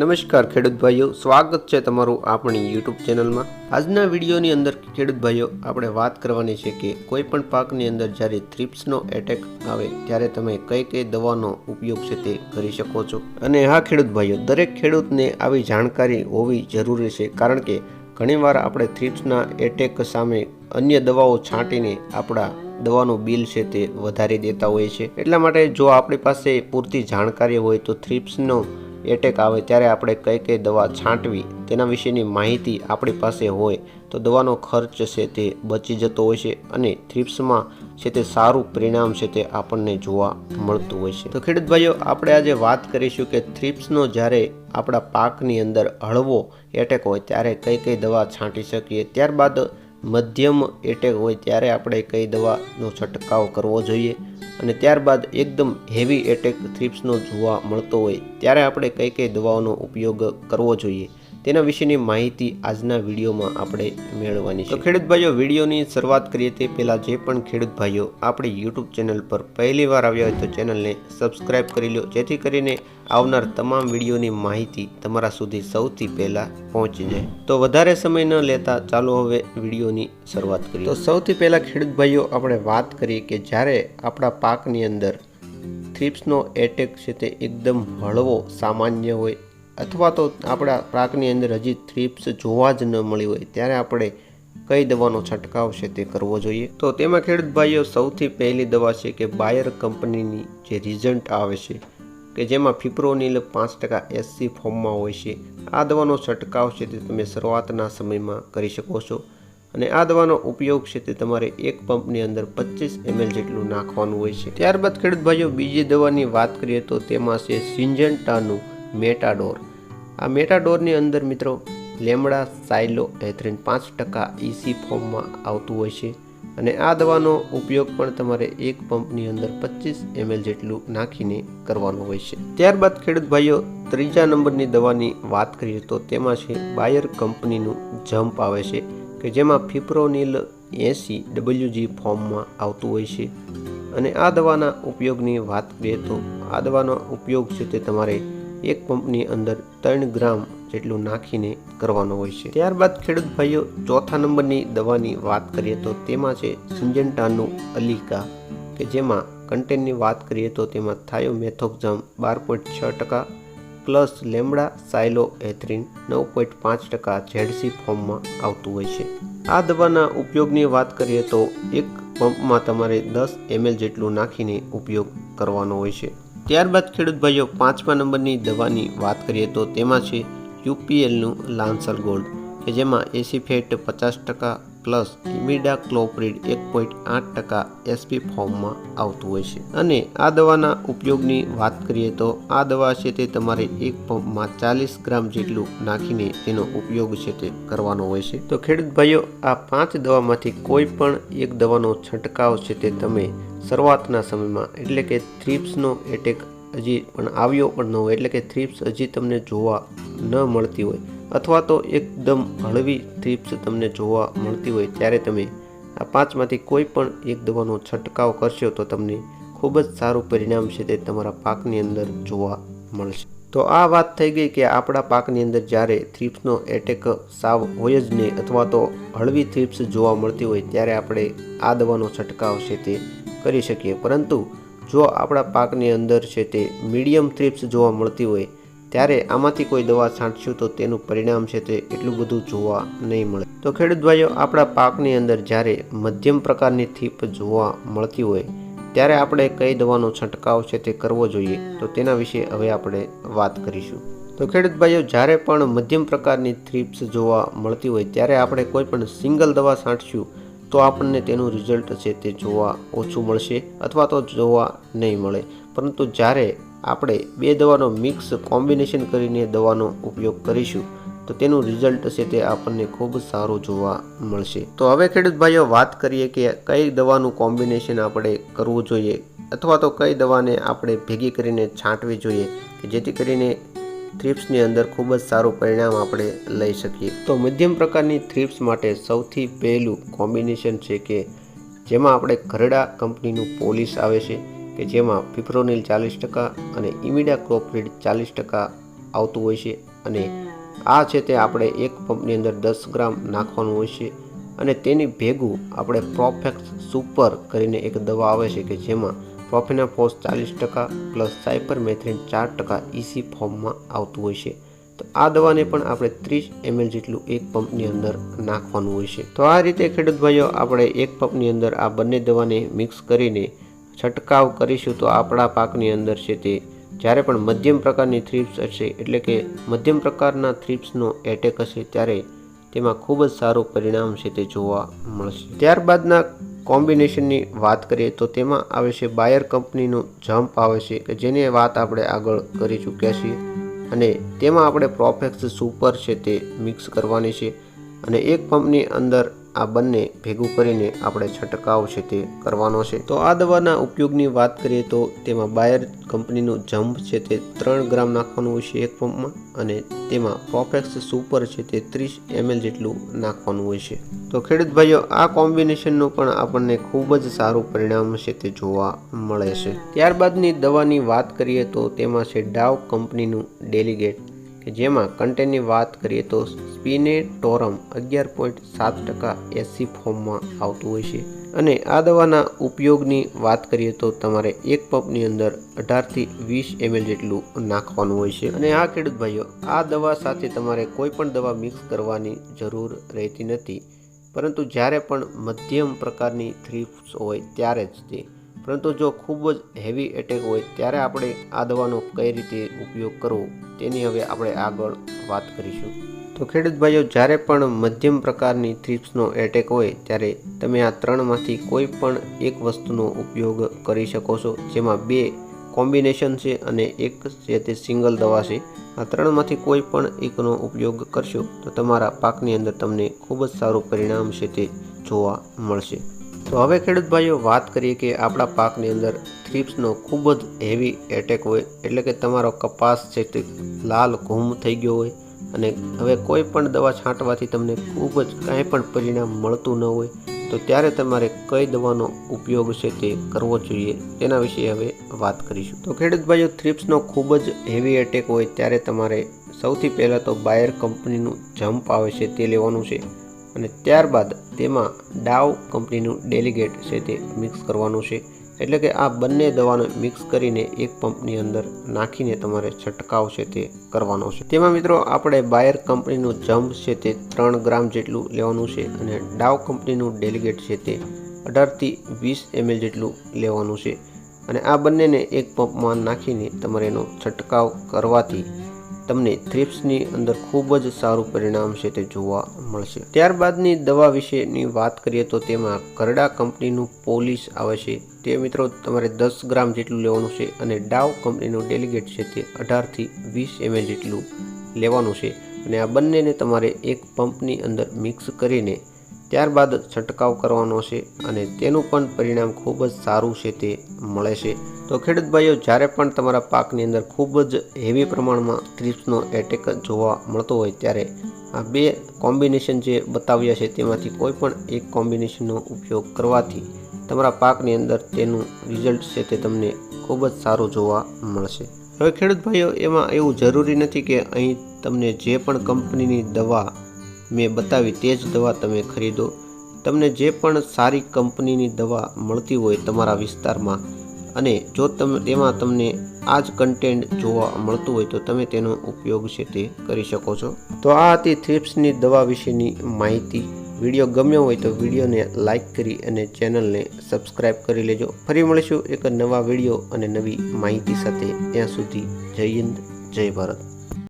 નમસ્કાર ખેડૂત ભાઈઓ, સ્વાગત છે તમારું આપણી યુટ્યુબ ચેનલમાં. આજના વિડીયોની અંદર ખેડૂત ભાઈઓ, આપણે વાત કરવાની છે કે કોઈ પણ પાકની અંદર જ્યારે થ્રિપ્સનો એટેક આવે, ત્યારે તમે કઈ કઈ દવાનો ઉપયોગ છે તે કરી શકો છો. અને હા, ખેડૂત ભાઈઓ, દરેક ખેડૂતને આવી જાણકારી હોવી જરૂરી છે, કારણ કે ઘણીવાર આપણે થ્રિપ્સના એટેક સામે અન્ય દવાઓ છાંટીને આપણા દવાનું બિલ છે તે વધારી દેતા હોય છે એટલા માટે જો આપણી પાસે પૂરતી જાણકારી હોય તો થ્રિપ્સનો એટેક આવે ત્યારે આપણે કઈ કઈ દવા છાંટવી, તેના વિશેની માહિતી આપણી પાસે હોય તો દવાનો ખર્ચ છે તે બચી જતો હોય છે અને થ્રિપ્સમાં છે તે સારું પરિણામ છે તે આપણને જોવા મળતું હોય છે. તો ખેડૂત ભાઈઓ, આપણે આજે વાત કરીશું કે થ્રિપ્સનો જ્યારે આપણા પાકની અંદર હળવો એટેક હોય ત્યારે કઈ કઈ દવા છાંટી શકીએ, ત્યારબાદ મધ્યમ એટેક હોય ત્યારે આપણે કઈ દવાનો છંટકાવ કરવો જોઈએ. અને ત્યારબાદ એકદમ હેવી એટેક થ્રિપ્સનો જોવા મળતો હોય, ત્યારે આપણે કઈ કઈ દવાઓનો ઉપયોગ કરવો જોઈએ. તેના વિશેની માહિતી આજના વિડીયોમાં આપણે મેળવવાની છે. તો ખેડૂત ભાઈઓ વિડીયોની શરૂઆત કરીએ તે પહેલાં જે પણ ખેડૂત ભાઈઓ આપણી યુટ્યુબ ચેનલ પર પહેલી વાર આવ્યા હોય તો ચેનલને સબસ્ક્રાઈબ કરી લો જેથી કરીને આવનાર તમામ વિડીયોની માહિતી તમારા સુધી સૌથી પહેલાં પહોંચી જાય. તો વધારે સમય ન લેતા ચાલો હવે વિડીયોની શરૂઆત કરીએ. તો સૌથી પહેલાં ખેડૂત ભાઈઓ આપણે વાત કરીએ કે જ્યારે આપણા પાકની અંદર થ્રીપ્સનો એટેક છે તે એકદમ હળવો સામાન્ય હોય અથવા તો આપણા પાકની અંદર હજી થ્રીપ્સ જોવા જ ન મળી હોય, ત્યારે આપણે કઈ દવાનો છંટકાવ છે તે કરવો જોઈએ? તો તેમાં ખેડૂત ભાઈઓ, સૌથી પહેલી દવા છે કે બાયર કંપનીની જે રિઝલ્ટ આવે છે, કે જેમાં ફિપ્રોનિલ પાંચ ટકા એસસી ફોર્મમાં હોય છે. આ દવાનો છંટકાવ છે તે તમે શરૂઆતના સમયમાં કરી શકો છો. અને આ દવાનો ઉપયોગ છે તે તમારે એક પંપની અંદર પચીસ એમએલ જેટલું નાખવાનું હોય છે. ત્યારબાદ ખેડૂત ભાઈઓ, બીજી દવાની વાત કરીએ તો તેમાં છે સિન્જન્ટાનું મેટાડોર. આ મેટાડોરની અંદર મિત્રો લેમડા, સાયલો એથ્રીન પાંચ ટકા ઇસી ફોર્મમાં આવતું હોય છે અને આ દવાનો ઉપયોગ પણ તમારે એક પંપની અંદર પચીસ એમએલ જેટલું નાખીને કરવાનો હોય છે. ત્યારબાદ ખેડૂત ભાઈઓ, ત્રીજા નંબરની દવાની વાત કરીએ તો તેમાં છે બાયર કંપનીનું જમ્પ આવે છે કે જેમાં ફિપ્રોનિલ એસી ડબલ્યુજી ફોર્મમાં આવતું હોય છે. અને આ દવાના ઉપયોગની વાત કરીએ તો આ દવાનો ઉપયોગ છે તે તમારે એક પંપની અંદર ત્રણ ગ્રામ જેટલું નાખીને કરવાનો હોય છે. ત્યારબાદ ખેડૂત ભાઈઓ ચોથા નંબરની દવાની વાત કરીએ તો તેમાં છે સિન્જન્ટાનું અલિકા, કે જેમાં કન્ટેનની વાત કરીએ તો તેમાં થાયોમેથોક્ઝમ બાર પોઈન્ટ છ ટકા, પ્લસ લેમડા સાયલો એથ્રીન નવ પોઈન્ટ પાંચ ટકા ઝેડસી ફોર્મમાં આવતું હોય છે. આ દવાના ઉપયોગની વાત કરીએ તો એક પંપમાં તમારે દસ એમએલ જેટલું નાખીને ઉપયોગ કરવાનો હોય છે. ત્યારબાદ ખેડૂત ભાઈઓ પાંચમા નંબરની દવાની વાત કરીએ તો તેમાં છે યુપીએલનું લાન્સર ગોલ્ડ, કે જેમાં એસી ફેટ પચાસ ટકા પ્લસ ઇમિડા ક્લોપ્રિડ એક પોઈન્ટ આઠ ટકા એસપી ફોર્મમાં આવતું હોય છે. અને આ દવાના ઉપયોગની વાત કરીએ તો આ દવા છે તે તમારે એક પંપમાં ચાલીસ ગ્રામ જેટલું નાખીને તેનો ઉપયોગ છે તે કરવાનો હોય છે. તો ખેડૂત ભાઈઓ, આ પાંચ દવામાંથી કોઈ પણ એક દવાનો છંટકાવ છે તે તમે શરૂઆતના સમયમાં, એટલે કે થ્રિપ્સનો એટેક હજી પણ આવ્યો પણ ન હોય, એટલે કે થ્રિપ્સ હજી તમને જોવા ન મળતી હોય, અથવા તો એકદમ હળવી થ્રિપ્સ તમને જોવા મળતી હોય, ત્યારે તમે આ પાંચમાંથી કોઈ પણ એક દવાનો છંટકાવ કરશો તો તમને ખૂબ જ સારું પરિણામ છે તે તમારા પાકની અંદર જોવા મળશે. તો આ વાત થઈ ગઈ કે આપણા પાકની અંદર જ્યારે થ્રિપ્સનો એટેક સાવ હોય જ નહીં, અથવા તો હળવી થ્રિપ્સ જોવા મળતી હોય, ત્યારે આપણે આ દવાનો છંટકાવ છે તે કરી શકીએ. પરંતુ જો આપણા પાકની અંદર છે તે મીડિયમ થ્રિપ્સ જોવા મળતી હોય, ત્યારે આમાંથી કોઈ દવા છાંટશું તો તેનું પરિણામ છે તે એટલું બધું જોવા નહીં મળે. તો ખેડૂત ભાઈઓ આપણા પાકની અંદર જ્યારે મધ્યમ પ્રકારની થીપ જોવા મળતી હોય, ત્યારે આપણે કઈ દવાનો છંટકાવ છે તે કરવો જોઈએ, તો તેના વિશે હવે આપણે વાત કરીશું. તો ખેડૂત ભાઈઓ જ્યારે પણ મધ્યમ પ્રકારની થ્રીપ્સ જોવા મળતી હોય, ત્યારે આપણે કોઈ પણ સિંગલ દવા છાંટશું તો આપણને તેનું રિઝલ્ટ છે તે જોવા ઓછું મળશે અથવા તો જોવા નહીં મળે. પરંતુ જ્યારે આપણે બે દવાનો મિક્સ કોમ્બિનેશન કરીને દવાનો ઉપયોગ કરીશું, તો તેનું રિઝલ્ટ છે તે આપણને ખૂબ સારું જોવા મળશે. તો હવે ખેડૂત ભાઈઓ, વાત કરીએ કે કઈ દવાનું કોમ્બિનેશન આપણે કરવું જોઈએ અથવા તો કઈ દવાને આપણે ભેગી કરીને છાંટવી જોઈએ જેથી કરીને થ્રિપ્સની અંદર ખૂબ જ સારું પરિણામ આપણે લઈ શકીએ. તો મધ્યમ પ્રકારની થ્રિપ્સ માટે સૌથી પહેલું કોમ્બિનેશન છે કે જેમાં આપણે ઘરડા કંપનીનું પોલિસ આવે છે, કે જેમાં ફિપ્રોનિલ ચાલીસ ટકા અને ઇમિડા ક્લોપ્રિડ ચાલીસ ટકા આવતું હોય છે અને આ છે તે આપણે એક પંપની અંદર દસ ગ્રામ નાખવાનું હોય છે અને તેની ભેગું આપણે પ્રોફેક્ટ સુપર કરીને એક દવા આવે છે કે જેમાં પ્રોફેનાફોસ ચાલીસ ટકા પ્લસ સાયપરમેથ્રિન ચાર ટકા ઇસી ફોર્મમાં આવતું હોય છે. તો આ દવાને પણ આપણે ત્રીસ એમએલ જેટલું એક પંપની અંદર નાખવાનું હોય છે. તો આ રીતે ખેડૂત ભાઈઓ, આપણે એક પંપની અંદર આ બંને દવાને મિક્સ કરીને છંટકાવ કરીશું તો આપણા પાકની અંદર છે તે જ્યારે પણ મધ્યમ પ્રકારની થ્રીપ્સ હશે, એટલે કે મધ્યમ પ્રકારના થ્રીપ્સનો એટેક હશે, ત્યારે તેમાં ખૂબ જ સારું પરિણામ છે તે જોવા મળશે. ત્યારબાદના કોમ્બિનેશનની વાત કરીએ તો તેમાં આવે છે બાયર કંપનીનું જમ્પ આવે છે કે જેની વાત આપણે આગળ કરી ચૂક્યા છીએ. અને તેમાં આપણે પ્રોફેક્સ સુપર છે તે મિક્સ કરવાની છે. અને એક પંપની અંદર આ બંને ભેગું કરીને આપણે છંટકાવ છે તે કરવાનો છે. તો આ દવાના ઉપયોગની વાત કરીએ તો તેમાં બાયર કંપનીનું જમ્પ છે તે ત્રણ ગ્રામ નાખવાનું હોય છે એક પંપમાં અને તેમાં પ્રોફેક્સ સુપર છે તે ત્રીસ એમએલ જેટલું નાખવાનું હોય છે. તો ખેડૂત ભાઈઓ, આ કોમ્બિનેશનનું પણ આપણને ખૂબ જ સારું પરિણામ છે તે જોવા મળે છે. ત્યારબાદની દવાની વાત કરીએ તો તેમાં છે ડાવ કંપનીનું ડેલિગેટ. કે જેમાં કન્ટેનની વાત કરીએ તો સ્પિનેટોરમ અગિયાર પોઈન્ટ સાત ટકા એસી ફોર્મમાં આવતું હોય છે. અને આ દવાના ઉપયોગની વાત કરીએ તો તમારે એક પંપની અંદર અઢારથી વીસ એમએલ જેટલું નાખવાનું હોય છે. અને આ ખેડૂત ભાઈઓ, આ દવા સાથે તમારે કોઈ પણ દવા મિક્સ કરવાની જરૂર રહેતી નથી. પરંતુ જ્યારે પણ મધ્યમ પ્રકારની થ્રીપ્સ હોય, ત્યારે જ તે પરંતુ જો ખૂબ જ હેવી એટેક હોય, ત્યારે આપણે આ દવાનો કઈ રીતે ઉપયોગ કરવો? તેની હવે આપણે આગળ વાત કરીશું. તો ખેડૂત ભાઈઓ, જ્યારે પણ મધ્યમ પ્રકારની થ્રીપ્સનો એટેક હોય, ત્યારે તમે આ ત્રણમાંથી કોઈ પણ એક વસ્તુનો ઉપયોગ કરી શકો છો, જેમાં બે કોમ્બિનેશન છે અને એક છે તે સિંગલ દવા છે. આ ત્રણમાંથી કોઈ પણ એકનો ઉપયોગ કરશો, તો તમારા પાકની અંદર તમને ખૂબ જ સારું પરિણામ છે તે જોવા મળશે. તો હવે ખેડૂત ભાઈઓ, વાત કરીએ કે આપણા પાકની અંદર થ્રીપ્સનો ખૂબ જ હેવી એટેક હોય, એટલે કે તમારો કપાસ છે તે લાલ ઘૂમ થઈ ગયો હોય અને હવે કોઈ પણ દવા છાંટવાથી તમને ખૂબ જ કાંઈ પણ પરિણામ મળતું ન હોય, તો ત્યારે તમારે કઈ દવાનો ઉપયોગ છે તે કરવો જોઈએ તેના વિશે હવે વાત કરીશું. તો ખેડૂત ભાઈઓ, થ્રીપ્સનો ખૂબ જ હેવી એટેક હોય ત્યારે તમારે સૌથી પહેલાં તો બાયર કંપનીનું જમ્પ આવે છે તે લેવાનું છે. અને ત્યારબાદ તેમાં ડાવ કંપનીનું ડેલિગેટ છે તે મિક્સ કરવાનું છે. એટલે કે આ બંને દવાને મિક્સ કરીને એક પંપની અંદર નાખીને તમારે છંટકાવ છે તે કરવાનો છે. તેમાં મિત્રો આપણે બાયર કંપનીનું જમ્પ છે તે ત્રણ ગ્રામ જેટલું લેવાનું છે અને ડાવ કંપનીનું ડેલિગેટ છે તે અઢારથી વીસ એમએલ જેટલું લેવાનું છે. અને આ બંનેને એક પંપમાં નાખીને તમારે એનો છંટકાવ કરવાથી તમને થ્રિપ્સની અંદર ખૂબ જ સારું પરિણામ છે તે જોવા મળશે. ત્યારબાદની દવા વિશેની વાત કરીએ તો તેમાં કરડા કંપનીનું પોલિશ આવે છે. તે મિત્રો તમારે દસ ગ્રામ જેટલું લેવાનું છે અને ડાવ કંપનીનું ડેલિગેટ છે તે અઢારથી વીસ એમએલ જેટલું લેવાનું છે. અને આ બંનેને તમારે એક પંપની અંદર મિક્સ કરીને ત્યારબાદ છંટકાવ કરવાનો છે અને તેનું પણ પરિણામ ખૂબ જ સારું છે તે મળે છે. તો ખેડૂત ભાઈઓ, જ્યારે પણ તમારા પાકની અંદર ખૂબ જ હેવી પ્રમાણમાં થ્રીપ્સનો એટેક જોવા મળતો હોય, ત્યારે આ બે કોમ્બિનેશન જે બતાવ્યા છે તેમાંથી કોઈ પણ એક કોમ્બિનેશનનો ઉપયોગ કરવાથી તમારા પાકની અંદર તેનું રિઝલ્ટ છે તે તમને ખૂબ જ સારું જોવા મળશે. હવે ખેડૂત ભાઈઓ, એમાં એવું જરૂરી નથી કે અહીં તમને જે પણ કંપનીની દવા મેં બતાવી તે જ દવા તમે ખરીદો. તમને જે પણ સારી કંપનીની દવા મળતી હોય તમારા વિસ્તારમાં અને જો તમે, તેમાં તમને આ જ કન્ટેન્ટ જોવા મળતું હોય તો તમે તેનો ઉપયોગ છે તે કરી શકો છો. તો આ હતી થ્રિપ્સની દવા વિશેની માહિતી. વીડિયો ગમ્યો હોય તો વિડીયોને લાઇક કરી અને ચેનલને સબસ્ક્રાઈબ કરી લેજો. ફરી મળીશું એક નવા વીડિયો અને નવી માહિતી સાથે. ત્યાં સુધી જય હિન્દ, જય ભારત.